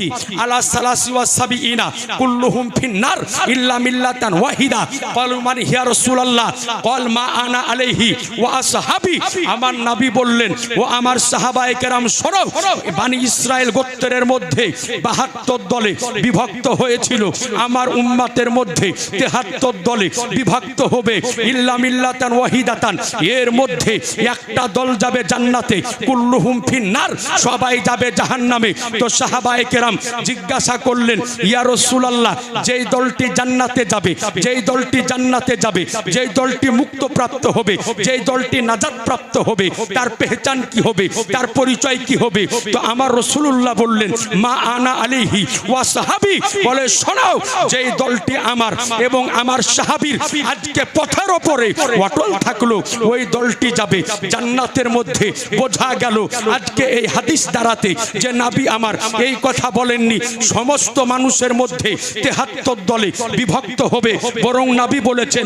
উম্মতি আলা সালাসি ওয়া সাবিইনা কুল্লুহুম ফিন্নার ইল্লা মিল্লাতান ওয়াহিদা। মান হিয়া রাসূলুল্লাহ। ক্বাল মা আনা আলাইহি ওয়া আসহাবি। আমার নবী বললেন, ও আমার সাহাবায়ে কেরাম শোনো বানি ইসরায়েল গোত্রের মধ্যে 72 দলে বিভক্ত হয়েছিল। আমার মধ্যে 73 দলে বিভক্ত হবে। ইল্লা মিল্লাতান ওয়াহিদাতান। এর মধ্যে একটা দল যাবে জান্নাতে। কুল্লুহুম ফিন্নার। সবাই যাবে জাহান্নামে। তো সাহাবায়ে কেরাম জিজ্ঞাসা করলেন, ইয়া রাসূলুল্লাহ, যেই দলটি জান্নাতে যাবে, যেই দলটি জান্নাতে যাবে, যেই দলটি মুক্ত প্রাপ্ত হবে, যেই দলটি নাজাত প্রাপ্ত হবে, তার পেহচান কি হবে, তার পরিচয় কি হবে? তো আমার রসুল্লাহ বললেন, মা আনা আলিহি ওয়া সাহাবি। বলে, শোনাও, যেই দলটি আমার এবং আমার সাহাবীর আজকে পথের ওপরে অটল থাকল, ওই দলটি যাবে, জান্নাতের মধ্যে বোঝা গেল, আজকে এই হাদিস দ্বারাতে যে নাবি আমার এই কথা বলেননি, সমস্ত মানুষের মধ্যে তেহাত্তর দলে বিভক্ত হবে বরং নাবি বলেছেন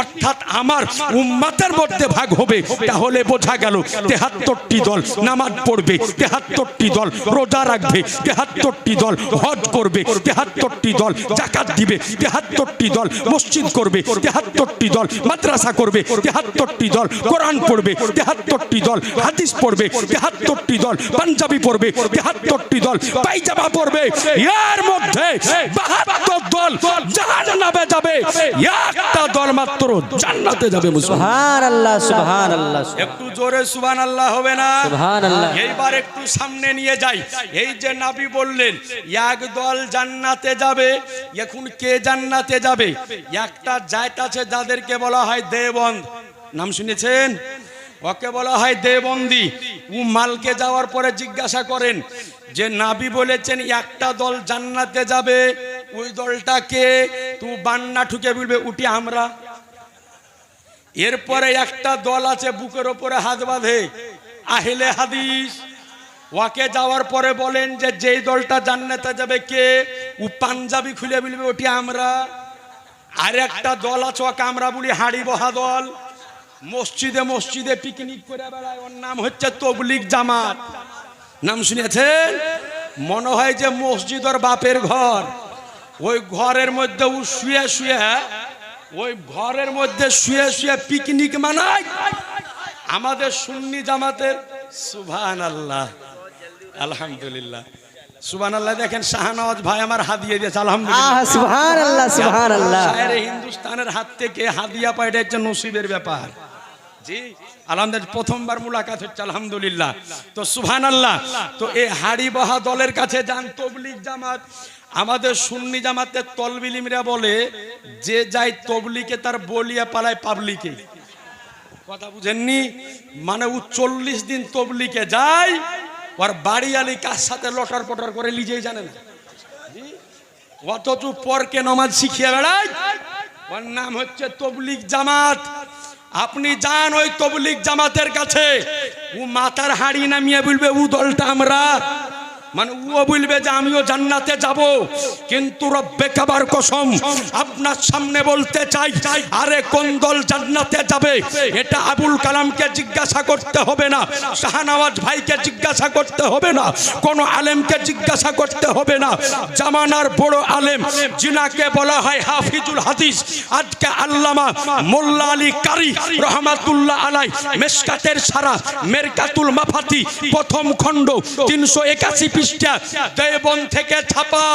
অর্থাৎ আমার উম্মাতের মধ্যে ভাগ হবে। তাহলে বোঝা গেল, তেহাত্তরটি দল নামাজ পড়বে, তেহাত্তরটি দল রোজা রাখবে, তেহাত্তরটি দল হজ করবে, তেহাত্তরটি দল জাকাত দিবে, তেহাত্তরটি দল মসজিদ করবে, তেহাত্তরটি দল মাদ্রাসা করবে, তেহাত্তরটি দল কোরআন পড়বে, তেহাত্তরটি দল হাদিস পড়বে, তেহাত্তরটি দল পাঞ্জাবি পড়বে তেহাত্তরটি দল পাইজামা পড়বে এর মধ্যে বাহাত্তর দল জাহান্নামে যাবে। একটা দল মাত্র জান্নাতে যাবে সুবহান আল্লাহ সুবহান আল্লাহ একটু জোরে সুবান আল্লাহ হবে না? সুবহান আল্লাহ এইবার একটু সামনে নিয়ে যাই। এই যে নাবি বললেন এক দল জান্নাতে যাবে এখন কে জান্নাতে যাবে? একটা জায়ত আছে যাদেরকে বলা হয় দেবন্দ নাম শুনেছেন? ওকে বলা হয় দেবন্দি মালকে যাওয়ার পরে জিজ্ঞাসা করেন যে নাবি বলেছেন, একটা দল জান্নাতে যাবে, ওই দলটাকে তু বান্না ঠুকে বলবে, উঠি আমরা। এরপরে একটা দল আছে, বুকের ওপরে হাত বাঁধে, আহিলে হাদিস। ওয়াকে যাওয়ার পরে বলেন যে, যেই দলটা জান্নাতে যাবে কে? ও পাঞ্জাবি খুলে বলবে ওটি আমরা। আর একটা দল আছে, ওকে আমরা বলি হাড়ি বহা দল। মসজিদে মসজিদে পিকনিক করে বেড়ায়। ওর নাম হচ্ছে তবলিক জামাত। নাম শুনেছেন? মনে হয় যে মসজিদ ওর বাপের ঘর। ওই ঘরের মধ্যে ও শুয়ে শুয়ে ওই ঘরের মধ্যে শুয়ে শুয়ে পিকনিক মানায়। আমাদের সুন্নি জামাতের সুভান আল্লাহ আলহামদুলিল্লাহ। সুবান আল্লাহ দেখেন শাহনওয়াজ ভাই আমার হাদিয়ে দিয়েছে আলহামদুলিল্লাহ। হিন্দুস্তানের হাত থেকে হাদিয়া পাইটা হচ্ছে নসিবের ব্যাপার। জি প্রথমবার মুলাকাত হচ্ছে, আলহামদুলিল্লাহ। তো সুবহান আল্লাহ তো এই হাড়ি বহা দলের কাছে যান তবলিগ জামাত। আমাদের সুন্নি জামাতের তলবিলিমরা বলে, যে যায় তবলিকে তার বলিয়া পালায় পাবলিকে কথা বুঝেননি? মানে ও চল্লিশ দিন তবলিকে যায়, ওর বাড়ি আলি কার সাথে লটর পটর করে লিজেই জানে না। অথচ পরকে নমাজ শিখিয়ে বেড়ায়, ওর নাম হচ্ছে তবলিক জামাত। আপনি যান ওই তবলিক জামাতের কাছে। ও মাথার হাড়ি নামিয়ে বলবে ও দলটা আমরা। মানে ও বলবে যে আমিও জান্নাতে যাব। কিন্তু রব্বে কাবার কসম, আপনার সামনে বলতে চাই চাই আরে কোন দল জান্নাতে যাবে? এটা আবুল কালামকে জিজ্ঞাসা করতে হবে না, শাহনওয়াজ ভাইকে জিজ্ঞাসা করতে হবে না, কোন আলেমকে জিজ্ঞাসা করতে হবে না। জামানার বড় আলেম, জিনাকে বলা হয় হাফিজুল হাদিস, আজকে আল্লামা মোল্লা আলী কারি রহমাতুল্লাহ আলাই মেসকাতের সারা, মেরকাতুল মাফাতি, প্রথম খণ্ড তিনশো একাশি পৃষ্ঠা দেবন থেকে ছাপা।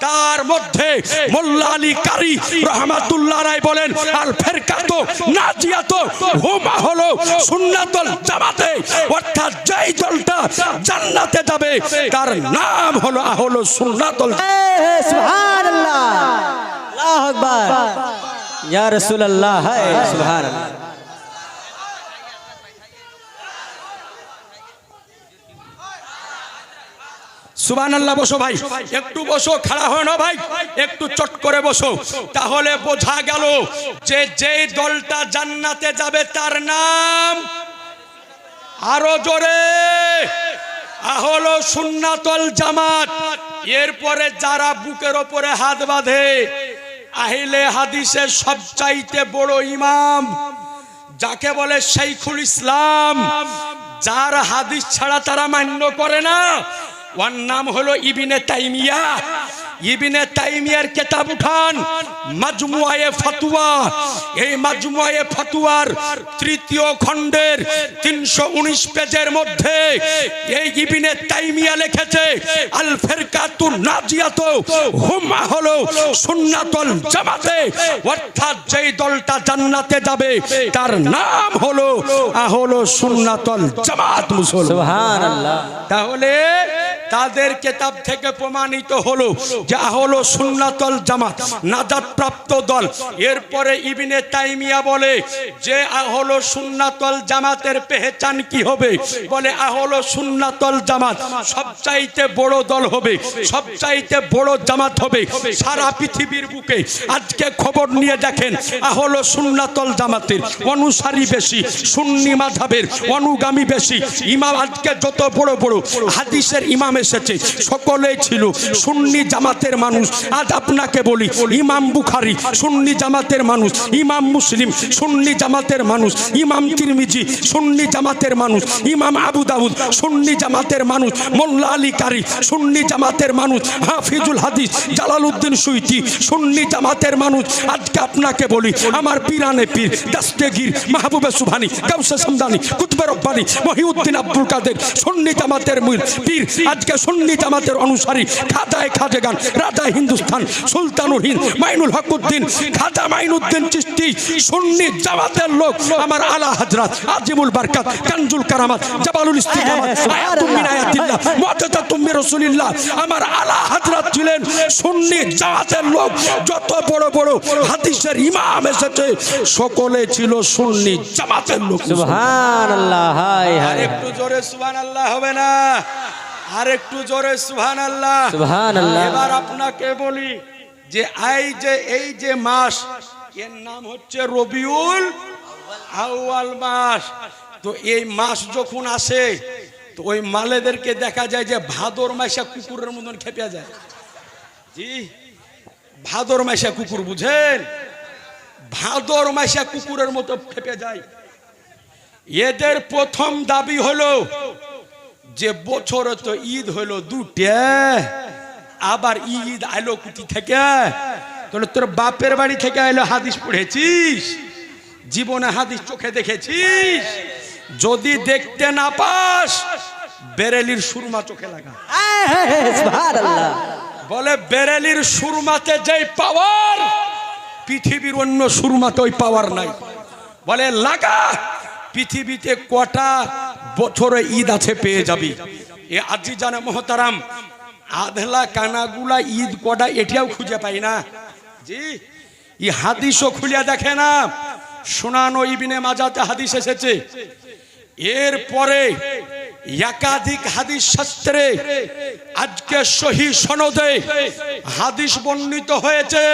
তার মধ্যে মোল্লা আলী কারি রহমাতুল্লাহ রায় বলেন আর ফেরকাতো নাজিয়াতো হুমা হলো সুন্নাতুল জামাতে অর্থাৎ যেই দলটা জান্নাতে যাবে তার নাম হলো আহলো সুন্নাতুল এ, সুবহান আল্লাহ আকবার। ইয়া রাসূলুল্লাহ হায় সুবহান আল্লাহ সুবান আল্লাহ বসো ভাই। একটু বসো, খাড়া হয় না ভাই। একটু চট করে বসো। তাহলে বোঝা গেল যে যেই দলটা জান্নাতে যাবে তার নাম আরও জোরে। জামাত। এরপরে যারা বুকের ওপরে হাত বাঁধে, আহিলে হাদিসের সবচাইতে বড় ইমাম যাকে বলে শেখুল ইসলাম, যার হাদিস ছাড়া তারা মান্য করে না। ওর নাম হলো ইবিনে তাইমিয়া। ইবিনে তাইমিয়ার কেতাব উঠান। মাজমুয়ায়ে ফাতুয়া। এই মাজমুয়ায়ে ফাতুয়ার তৃতীয় খণ্ডের তিনশো উনিশ পেজের মধ্যে এই ইবিনে তাইমিয়া লিখেছে আল ফেরকাতু নাজিয়াত হুম হলো সুন্নাতুল জামাতে অর্থাৎ যেই দলটা জান্নাতে যাবে তার নাম হলো হলো সুন্নাতুল জামাত মুসলমান। তাহলে তাদের কেতাব থেকে প্রমাণিত হলো যে হলো সুন্নাতল জামাত, নাজাত প্রাপ্ত দল। এরপরে ইবিনে তাইমিয়া বলে, যে হলো সুন্নাতল জামাতের পেহচান কি হবে? বলে হলো সুন্নাতল জামাত, সবচাইতে বড় দল হবে, সবচাইতে বড় জামাত হবে সারা পৃথিবীর বুকে। আজকে খবর নিয়ে দেখেন হলো সুন্নাতল জামাতের অনুসারী বেশি, সুন্নি মাঝাবের অনুগামী বেশি। ইমাম আজকে যত বড় বড় হাদিসের ইমাম এসেছে, সকলেই ছিল সুন্নি জামাতের মানুষ। আজ আপনাকে বলি, ইমাম বুখারি, সুন্নি জামাতের মানুষ, ইমাম মুসলিম, সুন্নি জামাতের মানুষ, ইমাম তিরমিজি, সুন্নি জামাতের মানুষ, ইমাম আবু দাউদ, সুন্নি জামাতের মানুষ, মোল্লা আলী কারি, সুন্নি জামাতের মানুষ, হাফিজুল হাদিস, জালালউদ্দিন সুইতি, সুন্নি জামাতের মানুষ। আজকে আপনাকে বলি, আমার পীরানে পীর দাস্তেগীর মাহবুবে সুবহানি, গাউসে সামদানি, কুতবে রব্বানি, মহিউদ্দিন আব্দুল কাদের, সুন্নি জামাতের পীর। আজকে সুন্নি জামাতের অনুসারী খাজায় খাজেগান রাজা হিন্দুস্তান সুলতানুল হিন্দ মাইনুল হকুদ্দিন খাজা মাইনুদ্দিন চিস্তি সুন্নি জামাতের লোক আমার আলা হযরত আজিমুল বারকাত কানজুল কারামাত জাবালুল ইস্তিকামাত আয়াতুম মিন আয়াতিল্লাহ মুআজ্জাজাতুম মির রাসূলিল্লাহ আমার আলা হযরত ছিলেন সুন্নি জামাতের লোক যত বড় বড় হাদিসের ইমাম এসেছে সকলে ছিল সুন্নি জামাতের লোক। সুবহান আল্লাহ হাই আর একটু জোরে সুবহান আল্লাহ হবে না। আর একটু জোরে সুবহান আল্লাহ আল্লাহ এবার আপনাকে বলি যে এই যে এই যে মাস এর নাম হচ্ছে রবিউল আউয়াল মাস। তো এই মাস যখন আসে তো ওই মালেদেরকে দেখা যায় যে ভাদর মাসা কুকুরের মতন খেপে যায়। জি ভাদর মাসা কুকুর বুঝেন? ভাদর মাসা কুকুরের মতো খেপে যায়। এদের প্রথম দাবি হলো যে বছরে তো ঈদ হলো দুটে আবার ঈদ আইলো কুটি থেকে। তাহলে তোর বাপের বাড়ি থেকে আইলো হাদিস পড়েছিস? জীবনে হাদিস চোখে দেখেছিস? যদি দেখতে না পাস বেরেলির সুরমা চোখে লাগা। সুবহান আল্লাহ বলে বেরেলির সুরমাতে যেই পাওয়ার পৃথিবীর অন্য সুরমাতে ওই পাওয়ার নাই। বলে লাগা পৃথিবীতে কটা বছরে ঈদ আছে, পেয়ে যাবি। এ আজি জানে মহতারাম, আধলা কানাগুলা ঈদ কটা এটিও খুঁজে পাই না। জি, ই হাদিসও খুলিয়া দেখে না। শোনানো ইবিনে মাজাতে হাদিস এসেছে। এরপরে একাধিক হাদিস শাস্ত্রে আজকে সহি সনদে হাদিস বর্ণিত হয়েছে।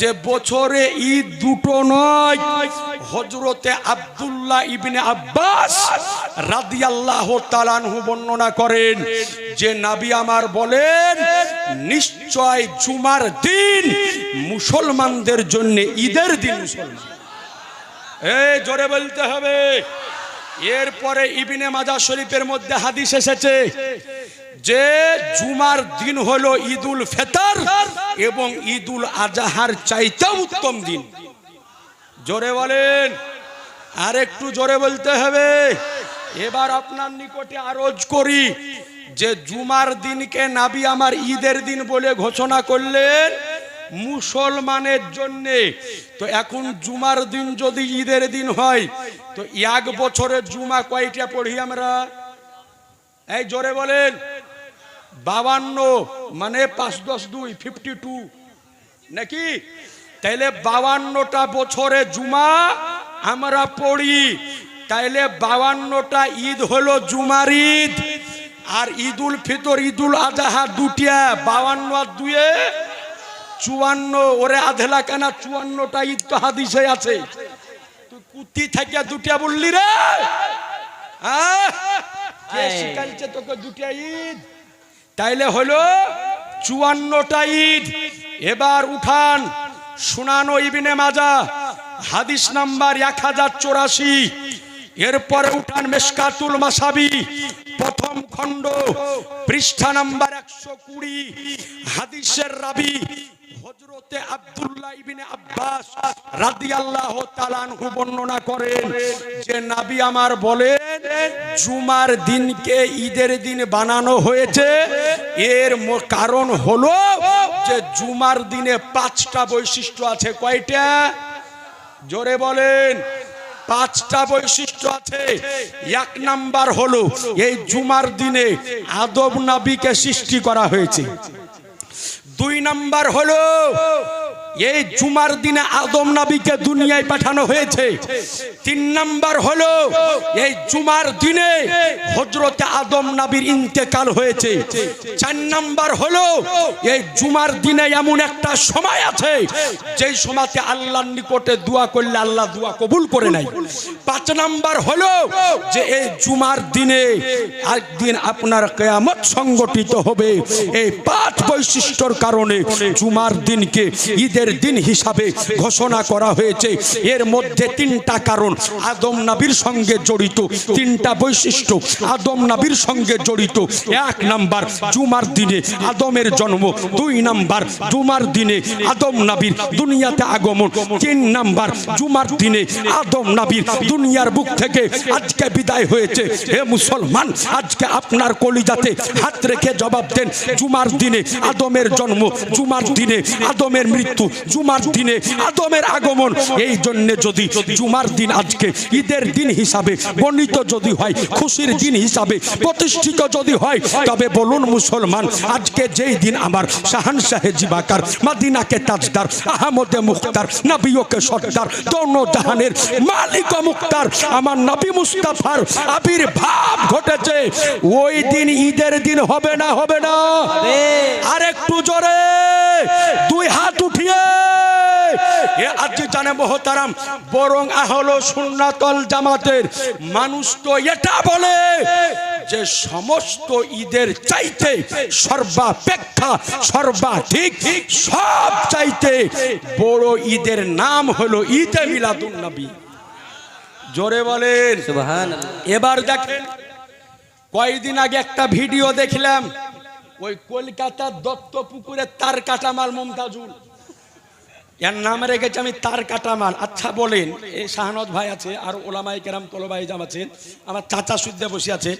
যে বছরে ঈদ দুটো নয় হজরতে আব্দুল্লাহ ইবনে আব্বাস রাদিয়াল্লাহু তাআলাহু বর্ণনা করেন, যে নাবি আমার বলেন, নিশ্চয় জুমার দিন মুসলমানদের জন্য ঈদের দিন মুসলমান। এই জোরে বলতে হবে। এরপরে ইবিনে মাজা শরীফের মধ্যে হাদিস এসেছে যে জুমার দিন হলো ঈদুল ফেতর এবং ঈদুল আজাহার চাইতেও উত্তম দিন। জোরে বলেন, আর একটু জোরে বলতে হবে। এবার আপনার নিকটে আরজ করি যে জুমার দিনকে নাবি আমার ঈদের দিন বলে ঘোষণা করলেন। মুসলমানের জন্যে। তো এখন জুমার দিন যদি ঈদের দিন হয়, তো এক বছরের জুমা কয়টা পড়ি আমরা? এই জোরে বলেন। বাবান্ন মানে পাঁচ দশ দুই ফিফটি টু নাকি? তাইলে বাবান্নটা বছরে জুমা আমরা পড়ি। তাইলে বাবান্নটা ঈদ হলো জুমার ঈদ। আর ঈদুল ফিতর, ঈদুল আজহা দুটিয়া বাবান্ন আর দুয়ে চুয়ান্ন ওরে আধেলা কেনা চুয়ান্নটা ঈদ তো হাদিসে আছে। তুই কুতি থেকে দুটিয়া বললি রে? কে শিখাইছে তোকে দুটিয়া ঈদ? তাইলে হলো চুয়ান্নটা ঈদ। এবার উঠান শুনানো ইবিনে মাজা হাদিস নাম্বার এক হাজার চৌরাশি। এরপরে উঠান মেসকাতুল মাসাবি প্রথম খণ্ড পৃষ্ঠা নাম্বার একশো কুড়ি হাদিসের রাবি হজরতে আব্দুল্লাহ আব্বাস রাদিয়াল্লাহু বর্ণনা করেন যে নবী আমার বলেন, জুমার দিনকে ঈদের দিন বানানো হয়েছে। এর কারণ হলো যে জুমার দিনে পাঁচটা বৈশিষ্ট্য আছে। কয়টা? জোরে বলেন। পাঁচটা বৈশিষ্ট্য আছে। এক নাম্বার হলো, এই জুমার দিনে আদব নাবিকে সৃষ্টি করা হয়েছে। দুই নাম্বার হলো এই জুমার দিনে আদম নাবিকে দুনিয়ায় পাঠানো হয়েছে। তিন নাম্বার হলো, এই জুমার দিনে হজরতে আদম নাবির ইন্তেকাল হয়েছে। চার নাম্বার হলো, এই জুমার দিনে এমন একটা সময় আছে, যেই সময়তে আল্লাহর নিকটে দোয়া করলে আল্লাহ দোয়া কবুল করে নাই পাঁচ নাম্বার হলো, যে এই জুমার দিনে একদিন আপনার কেয়ামত সংগঠিত হবে। এই পাঁচ বৈশিষ্ট্যর কারণে জুমার দিনকে ঈদের দিন হিসাবে ঘোষণা করা হয়েছে। এর মধ্যে তিনটা কারণ। আদম নাবির সঙ্গে জড়িত। তিনটা বৈশিষ্ট্য। আদম নাবির সঙ্গে জড়িত। এক নাম্বার, জুমার দিনে আদমের জন্ম। দুই নাম্বার, জুমার দিনে আদম নাবির দুনিয়াতে আগমন। তিন নাম্বার, জুমার দিনে আদম নাবির দুনিয়ার বুক থেকে আজকে বিদায় হয়েছে। হে মুসলমান, আজকে আপনার কলিজাতে হাত রেখে জবাব দেন। জুমার দিনে আদমের জন্ম, জুমার দিনে আদমের মৃত্যু। জুমার দিনে আদমের আগমন এই জন্য যদি জুমার দিন আজকে ঈদের দিন হিসাবে বর্ণিত যদি হয় খুশির দিন হিসাবে প্রতিষ্ঠিত যদি হয় তবে বলুন মুসলমান আজকে যেই দিন আমার শাহান সাহেজি বাকার মাদিনাকে তাজদার আহমদে মুখতার নবীকে সর্দার দৌন জাহানের মালিক মুক্তার আমার নবী মুস্তাফার আবির্ভাব ঘটেছে। ওই দিন ঈদের দিন হবে না হবে না? আর। একটু জোরে। দুই হাত উঠিয়ে। এ জানে মহতারাম বরং আহলো সুন্নাতল জামাতের মানুষ তো এটা বলে যে সমস্ত ঈদের চাইতে সর্বাপেক্ষা সর্বাধিক সব চাইতে বড় ঈদের নাম হলো ঈদে মিলাদুন নবী। জোরে বলেন। এবার দেখেন কয়েকদিন আগে একটা ভিডিও দেখলাম ওই কলকাতার দত্ত পুকুরে তার কাটামাল মমতাজুল। এর নামে রেখেছি আমি তার কাটামাল। আচ্ছা বলেন এই শাহনদ ভাই আছে, আর ওলামাই কেরাম তোলবাই জাম আছে, আমার চাচা সুদ্ধে বসে আছে।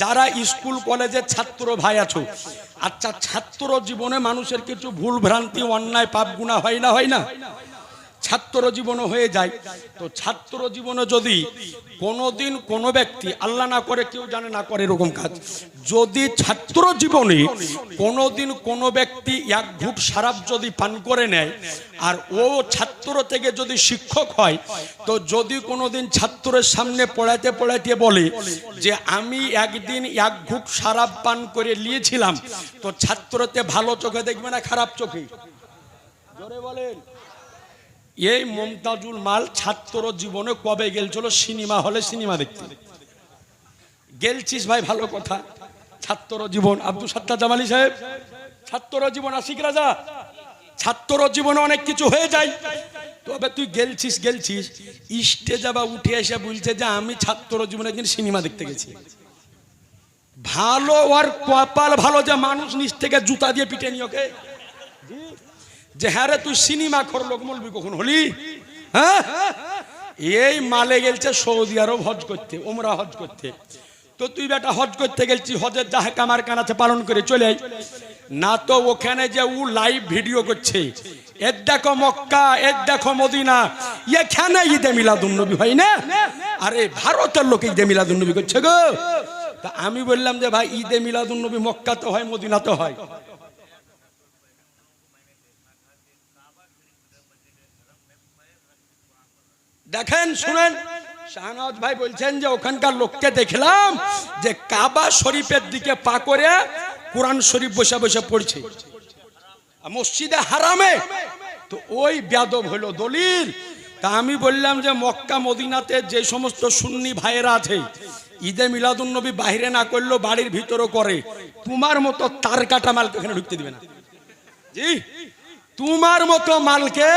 যারা স্কুল, কলেজের ছাত্র ভাই আছো আচ্ছা ছাত্র জীবনে মানুষের কিছু ভুল ভ্রান্তি, অন্যায়, পাপ গুণা হয় না হয় না? ছাত্র জীবনও হয়ে যায়। তো ছাত্র জীবনে যদি কোনোদিন কোনো ব্যক্তি আল্লাহ না করে, কেউ জানে না করে এরকম কাজ। যদি ছাত্র জীবনে কোনোদিন কোনো ব্যক্তি এক ঘুট সারাপ যদি পান করে নেয়, আর ও ছাত্র থেকে যদি শিক্ষক হয়, তো যদি কোনোদিন ছাত্রের সামনে পড়াতে পড়াতে বলে যে, আমি একদিন এক ঘুট সারাপ পান করে নিয়েছিলাম। তো ছাত্রতে ভালো চোখে দেখবে না খারাপ চোখে? জোরে বলেন। এই মমতাজুল মাল ছাত্র জীবনে কবে গেলছিল? সিনেমা হলে সিনেমা দেখতে। গেলছিস ভাই, ভালো কথা। ছাত্র জীবন। আব্দুল সাত্তার জামালি সাহেব ছাত্র জীবন আশিক রাজা। ছাত্র জীবনে অনেক কিছু হয়ে যায়। তবে তুই গেলছিস গেলছিস। স্টেজে বা উঠে এসে বলছে যে, আমি ছাত্র জীবনে একদিন সিনেমা দেখতে গেছি। ভালো আর কপাল ভালো যে মানুষ নিচ থেকে জুতা দিয়ে পিটে নি ওকে। যে হ্যাঁ রে, তুই সিনেমা খর লোক বলবি কখন হলি? হ্যাঁ? এই মালে গেলছে সৌদি আরব হজ করতে ওমরা হজ করতে। তো তুই বেটা হজ করতে গেলছি, হজের যাহা কামার কানাতে পালন করে চলে না তো ওখানে যে ও লাইভ ভিডিও করছে। এর দেখো মক্কা, এর দেখো মদিনা, এখানে ঈদে মিলাদুন নবী হয় না? আরে, ভারতের লোক ঈদে মিলাদুন নবী করছে গো। তা আমি বললাম যে, ভাই, ঈদে মিলাদুন নবী মক্কা তো হয় মদিনা তো হয়। দেখেন, শুনেন। শাহনওয়াজ ভাই বলছেন যে ওখানকার লোককে দেখলাম যে কাবা শরীফের দিকে পা করে কোরআন শরীফ বসে বসে পড়ছে। মসজিদে হারামে। তো ওই ব্যাদব হলো দলিল। তা আমি বললাম যে মক্কা, মদিনাতে যে সমস্ত সুন্নি ভাইয়েরা আছে, ঈদে মিলাদুন নবী বাইরে না করলেও বাড়ির ভিতরও করে। তোমার মতো তার কাটা মালকে এখানে ঢুকতে দিবে না। জি? তোমার মতো মালকে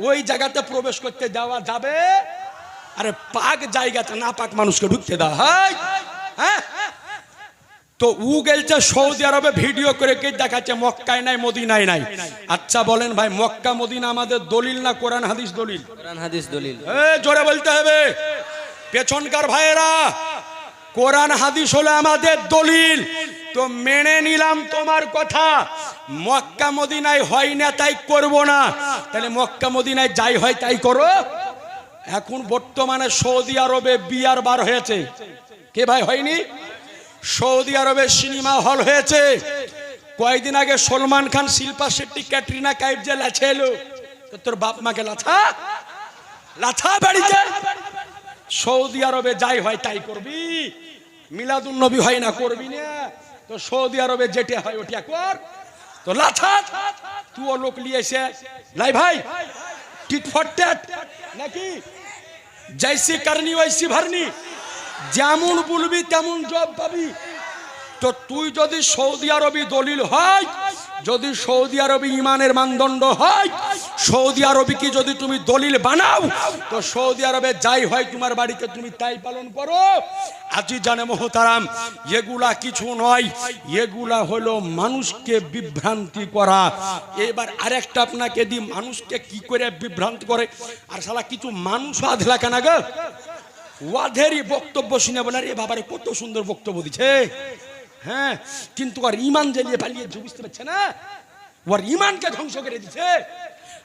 ওই জায়গাতে প্রবেশ করতে দেওয়া যাবে? আরে পাক জায়গাতে না পাক মানুষকে ঢুকতে দেওয়া হয় হ্যাঁ? তো উ গেলছে সৌদি আরবে ভিডিও করে কে দেখাচ্ছে? মক্কায় নাই মদিনায় নাই। আচ্ছা বলেন ভাই মক্কা মদিনা আমাদের দলিল না কোরআন হাদিস দলিল? কোরআন হাদিস দলিল। এ, জোরে বলতে হবে। পেছনকার ভাইয়েরা কোরআন হাদিস হলো আমাদের দলিল। তো মেনে নিলাম তোমার কথা। মক্কা মদিনায় হয় না, তাই করব না। তাহলে মক্কা মদিনায় যাই হয়, তাই করো। এখন বর্তমানে সৌদি আরবে বিয়ার বার হয়েছে। কে ভাই, হয়নি? সৌদি আরবে সিনেমা হল হয়েছে। কয়েকদিন আগে সলমান খান, শিল্পা শেট্টি, ক্যাটরিনা কাইফ যে লাছে এলো তোর বাপ মাকে লাথা লাথা বাড়িতে? সৌদি আরবে যাই হয়, তাই করবি। মিলাদুন নবী হয় না, করবি না। তো সৌদি আরবে যেটা হয় ওটা কর। তো লাথা তুই লোক এসে লাই ভাই, টিট ফর ট্যাট নাকি? জৈসি করনি ওইসি ভরনি যেমন বলবি তেমন জব পাবি। তো তুই যদি সৌদি আরবি দলিল হয়, যদি সৌদি আরবি ইমানের মানদণ্ড হয় সৌদি আরবি কি যদি তুমি দলিল বানাও, তো সৌদি আরবে যাই হয় তোমার বাড়িতে, তুমি তাই পালন করো। আজি জানে মোহতারাম, এগুলা কিছু নয়। এগুলা হলো মানুষকে বিভ্রান্তি করা। এবার আরেকটা আপনাকে দি মানুষকে কি করে বিভ্রান্ত করে? আর সালা কিছু মানুষ আধলা কেনা গো। ওয়াধেরই বক্তব্য শুনে বলে রে বাবারে, কত সুন্দর বক্তব্য দিছে হ্যাঁ কিন্তু আর ইমান জ্বালিয়ে পালিয়েছে বুঝতে পারছে না, ওর ইমানকে ধ্বংস করে দিছে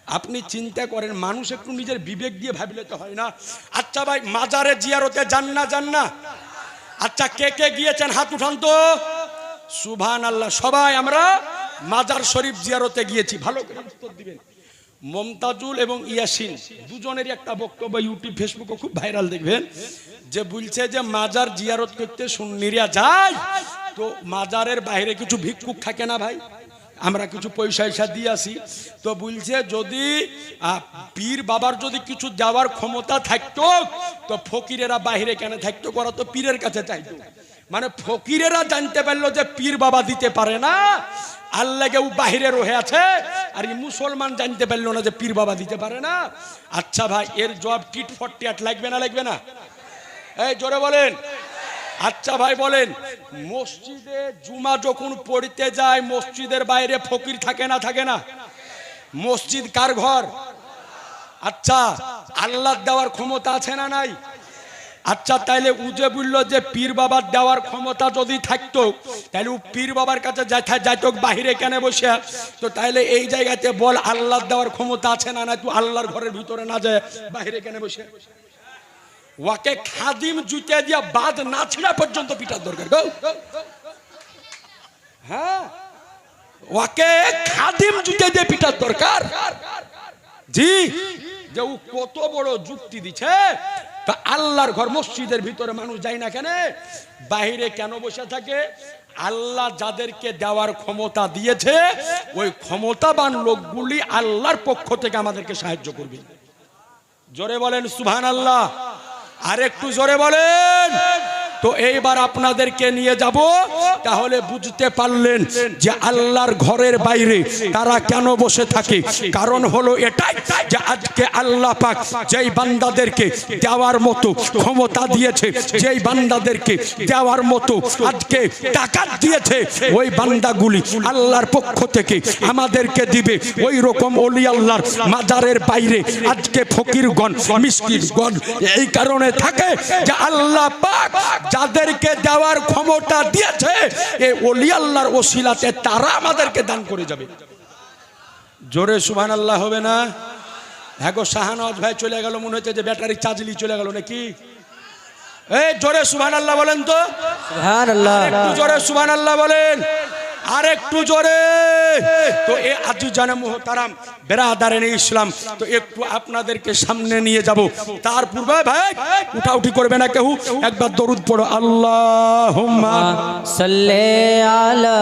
আপনি চিন্তা করেন, মানুষ একটু নিজের বিবেক দিয়ে ভাবলে তো হয় না। আচ্ছা ভাই, মাজারে জিয়ারতে যান না যান না। আচ্ছা কে কে গিয়েছেন? হাত উঠান তো। সুভান আল্লাহ সবাই আমরা মাজার শরীফ জিয়ারতে গিয়েছি। ভালো করে উত্তর দিবেন। মমতাজুল এবং ইয়াসিন, দুজনেরই একটা বক্তব্য ইউটিউব, ফেসবুকে খুব ভাইরাল দেখবেন। যে বলছে যে, মাজার জিয়ারত করতে সুন্নিরা যায়, তো মাজারের বাইরে কিছু ভিক্ষুক থাকে না ভাই? আমরা কিছু পয়সা পয়সা দিয়ে আসি। তো বলছে, যদি পীর বাবার যদি কিছু দেওয়ার ক্ষমতা থাকতো, তো ফকিরেরা বাইরে কেন থাকতো করা তো, পীরের কাছে চাইতো। মানে ফকিরেরা জানতে পারল যে পীর বাবা দিতে পারে না, আল্লাহ কেউ বাহিরে রহে আছে, আর এই মুসলমান জানতে পারল না যে পীর বাবা দিতে পারে না। আচ্ছা ভাই, এর জব টিট ফর্টি আট লাগবে না লাগবে না? এই জোরে বলেন। আচ্ছা ভাই বলেন, মসজিদে জুমা যখন পড়িতে যায়, মসজিদের বাইরে ফকির থাকে না থাকে না? মসজিদ কার ঘর? আচ্ছা আল্লাহ দেওয়ার ক্ষমতা আছে না নাই? আচ্ছা তাইলে উজে বলল যে, পীর বাবার দেওয়ার ক্ষমতা যদি থাকতো তাহলে পীর বাবার কাছে যাইতো বাহিরে কেন বসে? তো তাইলে এই জায়গাতে বল আল্লাহ দেওয়ার ক্ষমতা আছে না না তুই আল্লাহর ঘরের ভিতরে না যায়, বাহিরে কেন বসে? ওকে খাদিম জুতে দিয়া বাদ না ছিঁড়া পর্যন্ত পিটার দরকার। গো হ্যাঁ? ওকে খাদিম জুতে দিয়ে পিটার দরকার। জি। যে ও কত বড় যুক্তি দিছে। তা আল্লাহর ঘর মসজিদের ভিতরে মানুষ যায় না কেন? বাহিরে কেন বসে থাকে? আল্লাহ যাদেরকে দেওয়ার ক্ষমতা দিয়েছে, ওই ক্ষমতাবান লোকগুলি আল্লাহর পক্ষ থেকে আমাদেরকে সাহায্য করবে। জোরে বলেন সুভান আল্লাহ আর একটু জোরে বলেন। তো এইবার আপনাদেরকে নিয়ে যাব। তাহলে বুঝতে পারলেন যে আল্লাহর ঘরের বাইরে তারা কেন বসে থাকে। কারণ হলো এটাই যে আজকে আল্লাহ পাক যেই বান্দাদেরকে দেওয়ার মতো ক্ষমতা দিয়েছে, যেই বান্দাদেরকে দেওয়ার মতো আজকে টাকাত দিয়েছে, ওই বান্দাগুলি আল্লাহর পক্ষ থেকে আমাদেরকে দিবে। ওই রকম অলি আল্লাহর মাজারের বাইরে আজকে ফকিরগণ, মিসকিনগণ এই কারণে থাকে যে আল্লাহ পাক যাদেরকে দেওয়ার ক্ষমতা দিয়েছে এই অলি আল্লাহর ওসিলাতে তারা আমাদেরকে দান করে যাবে। জোরে সুহান আল্লাহ হবে না? হ্যাঁ গো শাহানওয়াজ ভাই চলে গেল মনে হচ্ছে যে ব্যাটারি চাজলি চলে গেল নাকি? এই জোরে সুহান আল্লাহ বলেন তো। জোরে সুহান আল্লাহ বলেন। আর একটু জোরে। তো এ আজু জানে মোহতারাম বেরাদারেন ইসলাম, তো একটু আপনাদেরকে সামনে নিয়ে যাব। তার পূর্বে ভাই, উঠাউঠি করবে না কেউ? একবার দরুদ পড়ো আল্লাহ সাল্লে আলা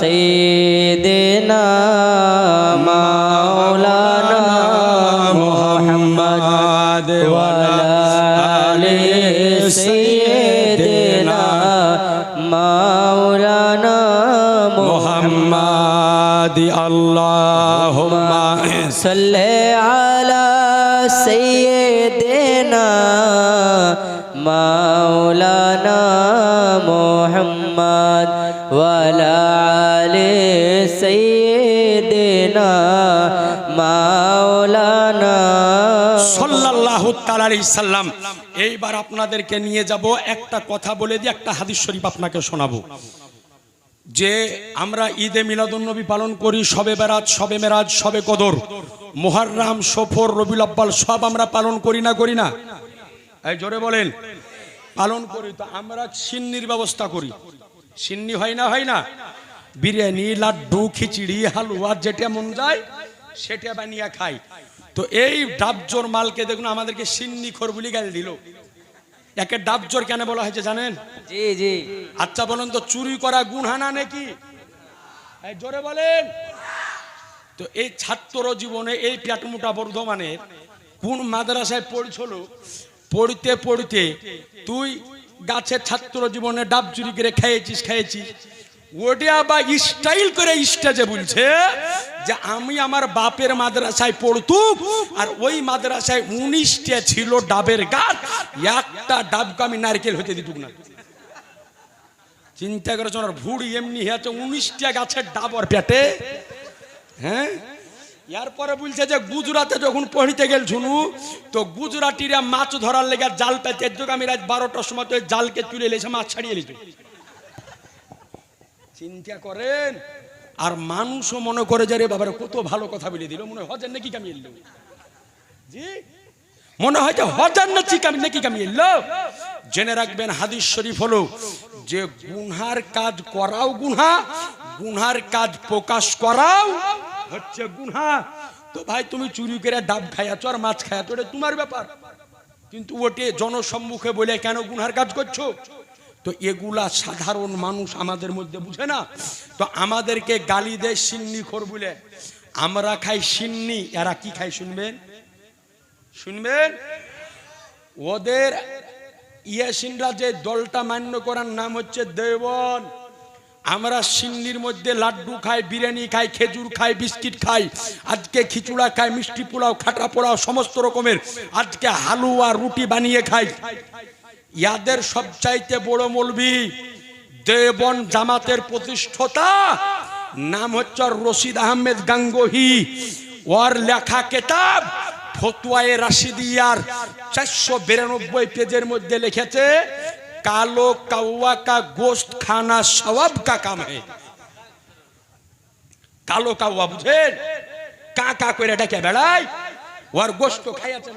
সাইয়্যিদিনা মাওলানা আলাইহি সাল্লাম এইবার আপনাদেরকে নিয়ে যাব একটা কথা বলে দিয়ে একটা হাদিস শরীফ আপনাকে শোনাবো। যে আমরা ঈদে মিলাদুন্নবী পালন করি, সবে বেরাত, সবে মেরাজ, সবে কদর, মুহাররাম, সফর, রবিউল আব্বাল সব আমরা পালন করি না করি না? এই জোরে বলেন। পালন করি তো আমরা সিন্নির ব্যবস্থা করি। সিন্নি হয় না হয় না? বিরিয়ানি, লাড্ডু, খিচড়ি, হালুয়া, যেটা মন যায়, সেটা বানিয়ে খাই। তো এই ডাবজোর মালকে দেখুন আমাদেরকে সিন্নি খোর বলি গাল দিল। একে ডাবজোর কেন বলা হয়েছে জানেন? জি জি। আচ্ছা বলুন তো চুরি করা গুনহানা নাকি? এই জোরে বলেন। তো এই ছাত্র জীবনে এই প্যাটমুটা বর্ধমানের কোন মাদ্রাসায় পড়ছিল পড়তে পড়তে তুই গাছের ছাত্র জীবনে ডাব চুরি করে খেয়েছিস খেয়েছিস। ওটা বা স্টাইল করে স্টেজে বলছে যে আমি আমার বাপের মাদ্রাসায় পড়তুম আর ওই মাদ্রাসায় উনিশটা ছিল ডাবের গাছ, একটা ডাবকে আমি নারকেল হতে না। চিন্তা ভুড়ি এমনি হয়েছে, উনিশটা গাছের ডাবর পেটে? হ্যাঁ? এরপরে বলছে যে গুজরাটে যখন পড়িতে গেল ঝুনু তো গুজরাটিরা মাছ ধরার লেগে জাল পেতে আমি রাত বারোটার সময় তো জালকে তুলে এলেছে মাছ ছাড়িয়ে চিন্তা করেন। আর মানুষও মনে করে যে রে বাবার, কত ভালো কথা বলে দিল। মনে হয় নাকি কামি এলো? জি? মনে হয় যে, হজার নাচি কামি, নাকি কামি এলো? জেনে রাখবেন, হাদিস শরীফ হলো যে, গুনহার কাজ করাও গুনহা, গুনহার কাজ প্রকাশ করাও হচ্ছে গুনহা। তো ভাই, তুমি চুরি করে ডাব খাইয়াছো আর মাছ খাইয়াছো, এটা তোমার ব্যাপার। কিন্তু ওটে জনসম্মুখে বলে, কেন গুনহার কাজ করছ? তো এগুলা সাধারণ মানুষ আমাদের মধ্যে বুঝে না? তো আমাদেরকে গালি দেয় সিন্নি খোর বলে। আমরা খাই সিন্নি, এরা কি খাই শুনবেন? শুনবেন? ওদের ইয়াসিনরা যে দলটা মান্য করার নাম হচ্ছে দেবন আমরা সিন্নির মধ্যে লাড্ডু খাই, বিরিয়ানি খাই, খেজুর খাই, বিস্কিট খাই, আজকে খিচুড়া খাই, মিষ্টি পোলাও খাটা পোলাও, সমস্ত রকমের। আজকে হালুয়া, রুটি বানিয়ে খাই। ইয়াদের সবচাইতে বড় মলবি দেবন জামাতের প্রতিষ্ঠাতা, নাম হচ্ছে রশিদ আহমেদ গাঙ্গোহি। ওর লেখা কেতাব ফতুয়ায়ে রাশিদিয়ার চারশো বিরানব্বই পেজের মধ্যে লিখেছে, কালো কাউয়া কা গোস্ত খানা সবাব কা কাম হে কালো কাউয়া বুঝেন? কা কা করে ডেকে বেড়ায়, ওর গোস্ত খাইয়াছেন।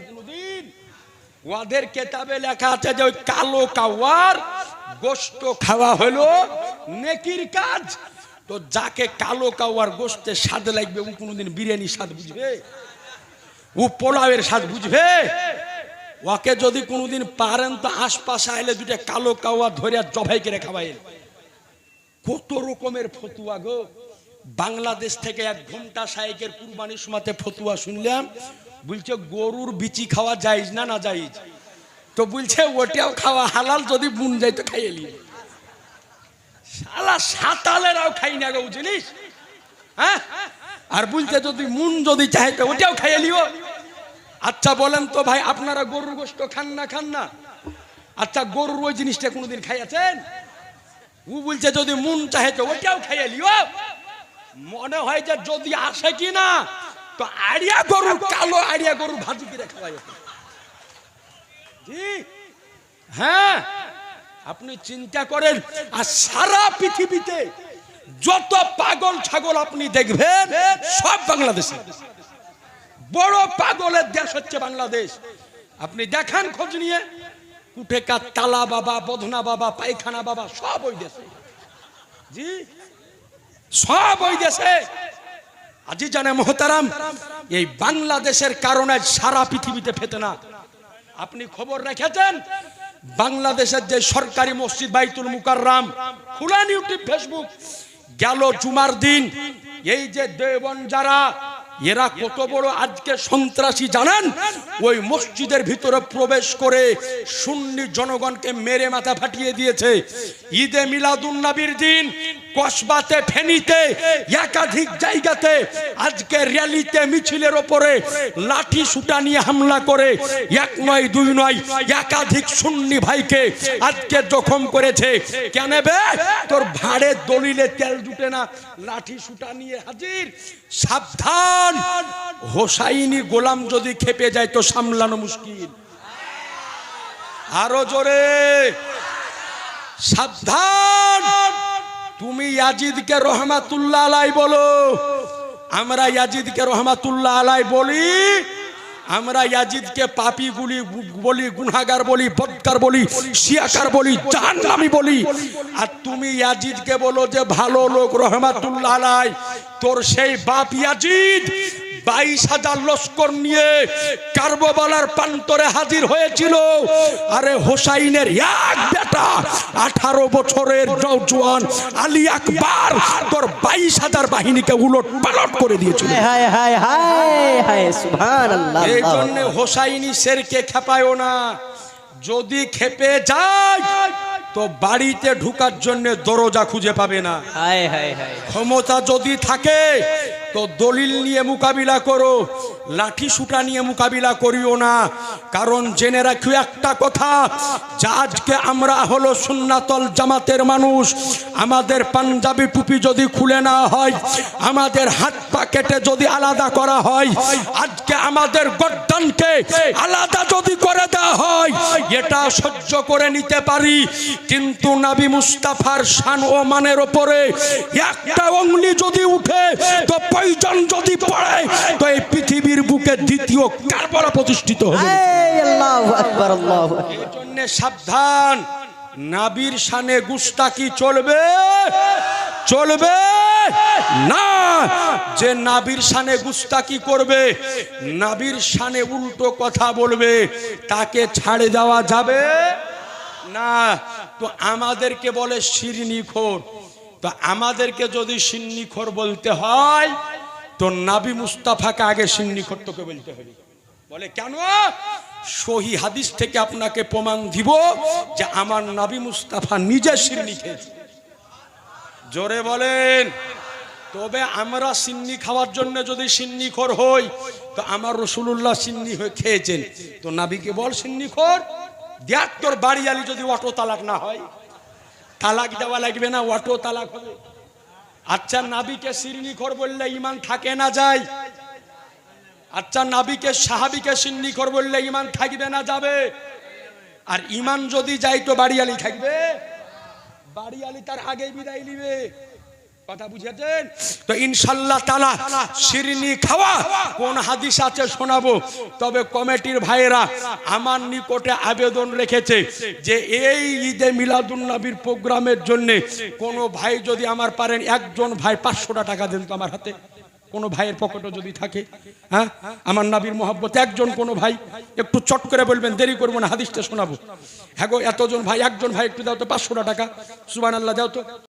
ওদের কেতাবে লেখা আছে যে ওই কালো কাওয়ার গোস্ত খাওয়া হলো, নেকির কাজ। তো যাকে কালো কাওয়ার গোস্তে স্বাদ লাগবে, ও কোনোদিন বিরিয়ানির স্বাদ বুঝবে? ও পোলাওয়ের স্বাদ বুঝবে? ওকে যদি কোনোদিন পারেন, তো আশপাশে আইলে দুটা কালো কাওয়া ধরে জবাই করে খাওয়াই কত রকমের ফতুয়া গো। বাংলাদেশ থেকে এক ঘণ্টা সাইকের কুরবানির সময়তে ফতুয়া শুনলাম বলছে, গরুর বিচি খাওয়া যাইজ না না যাইজ তো বলছে, ওটাও খাওয়া হালাল, যদি বুন যাই তো খাইয়ে নিয়ে শালা সাতালেরাও খাই না গো, বুঝলিস? হ্যাঁ? আর বলছে, যদি মুন যদি চাহে তো ওটাও খাইয়ে লিও আচ্ছা বলেন তো ভাই, আপনারা গরুর গোস্ত খান না খান না? আচ্ছা গরুর ওই জিনিসটা কোনোদিন খাইয়াছেন? ও বলছে, যদি মুন চাহে তো ওটাও খাইয়ে লিও মনে হয় যে যদি আসে কি না তো আড়িয়া গরু, কালো আড়িয়া গরু ভাজি করে খাওয়া যেত জি। হ্যাঁ আপনি চিন্তা করেন, আর সারা পৃথিবীতে যত পাগল ছাগল আপনি দেখবেন, সব বাংলাদেশে। বড় পাগলের দেশ হচ্ছে বাংলাদেশ। আপনি দেখান খোঁজ নিয়ে কুঠেকা তালা বাবা বধনা বাবা, পায়খানা বাবা, সব ওই দেশে। জি, সব ওই দেশে। আজি জানে মোহতারাম, এই বাংলাদেশের কারণে সারা পৃথিবীতে ফেতে না। আপনি খবর রেখেছেন? বাংলাদেশের যে সরকারি মসজিদ বাইতুল মুকাররাম খুলান ইউটিউব ফেসবুক, গেল জুমার দিন। এই যে দেবন যারা, এরা কত বড় আজকে সন্ত্রাসী জানেন? ওই মসজিদের ভিতরে প্রবেশ করে সুন্নি জনগণকে মেরে মাথা ফাটিয়ে দিয়েছে। ঈদে মিলাদুন্নবীর দিন কসবাতে ফেনিতে, একাধিক জায়গাতে আজকে র্যালিতে, মিছিলের ওপরে লাঠি সুটা নিয়ে হামলা করে এক নয়, দুই নয়, একাধিক সুন্নি ভাইকে আজকে জখম করেছে। কেন বে? তোর ভাড়ে দলিলে তেল জুটে না। লাঠি সুটা নিয়ে হাজির। সাবধান। হোসাইনি গোলাম যদি খেপে যায়, তো সামলানো মুশকিল। আরও জোরে। সাবধান। তুমি ইয়াজিদকে রহমাতুল্লাহ আলাই বলো। আমরা ইয়াজিদকে রহমাতুল্লাহ আলাই বলি, আমরা ইয়াজিদকে পাপি গুলি বলি গুনাগার বলি, বদকার বলি, শিয়াকার বলি, জাহান্নামী বলি। আর তুমি ইয়াজিদকে বলো যে, ভালো লোক রহমাতুল্লাহ আলাই, তোর সেই বাপ ইয়াজিদ বাইশ হাজার লস্কর নিয়ে কার্ববালার প্রান্তরে হাজির হয়েছিল। আরে হোসাইনের এক বেটা আঠারো বছরের নৌজওয়ান আলী আকবর তোর বাইশ হাজার বাহিনীকে উলট পালট করে দিয়েছিল। এই জন্য হোসাইনি শেরকে খেপায়ও না। যদি খেপে যায় তো বাড়িতে ঢুকার জন্য দরজা খুঁজে পাবে না। ক্ষমতা যদি থাকে তো দলিল নিয়ে মোকাবিলা করো। লাঠি সুটা নিয়ে মোকাবিলা করিও না। কারণ জেনে রাখিও একটা কথা, যা আজকে আমরা হলো সুন্নাতল জামাতের মানুষ, আমাদের পাঞ্জাবি টুপি যদি খুলে না হয়, আমাদের হাত পা কেটে যদি আলাদা করা হয়, আজকে আমাদের গদ্দানকে আলাদা যদি করে দেওয়া হয়, এটা সহ্য করে নিতে পারি। কিন্তু নাবি মুস্তাফার শান ও মানের ওপরে একটা অঙ্গলি যদি উঠে, তো প্রয়োজন যদি পড়ে, তো এই পৃথিবীর বুকে দ্বিতীয় কারবলা প্রতিষ্ঠিত হবে। এই জন্য সাবধান। নাবির শানে গুস্তাকি চলবে চলবে না। যে নাবির শানে গুস্তাকি করবে নাবির শানে উল্টো কথা বলবে তাকে ছাড়ে দেওয়া যাবে না। তো আমাদেরকে বলে শিরনিখোর। তো আমাদেরকে যদি সিন্নিখোর বলতে হয় তো নাবি মুস্তাফাকে আগে সিন্নিখোর তোকে বলতে হবে। বলে, কেন? সহি হাদিস থেকে আপনাকে প্রমাণ দিব যে আমার নাবি মুস্তাফা নিজে সিন্নি খেয়েছে। জোরে বলেন। তবে আমরা সিন্নি খাওয়ার জন্য যদি সিন্নি খোর হই, তো আমার রসুল্লাহ সিন্নি হয়ে খেয়েছেন। তো নাবিকে বল সিন্নি খোর দেখ তোর বাড়ি আলি যদি অটো তালাক না হয়, তালাক দেওয়া লাগবে না, অটো তালাক হবে। আচ্ছা নাবিকে সিন্নি খর বললে ইমান থাকে না যায়। আচ্ছা নাবিকে, সাহাবিকে সিন্নি খর বললে ইমান থাকবে না যাবে। আর ইমান যদি যাই তো বাড়িয়ালি থাকবে। বাড়িয়ালি তার আগে বিদায় নিবে। কথা বুঝেছেন? তো ইনশাল্লাহ তালা শিরনি খাওয়া কোন হাদিস আছে শোনাবো। তবে কমিটির ভাইয়েরা আমার নিকটে আবেদন রেখেছে যে এই ঈদে প্রোগ্রামের জন্য কোনো ভাই যদি আমার পারেন, একজন ভাই পাঁচশোটা টাকা দেন তো আমার হাতে। কোনো ভাইয়ের পকেটও যদি থাকে হ্যাঁ? আমার নাবির মহব্বত, একজন কোনো ভাই, একটু চট করে বলবেন, দেরি করব না, হাদিসটা শোনাবো। হ্যাঁ গো, এতজন ভাই, একজন ভাই একটু দাও তো পাঁচশোটা টাকা। সুবান আল্লাহ দাও তো।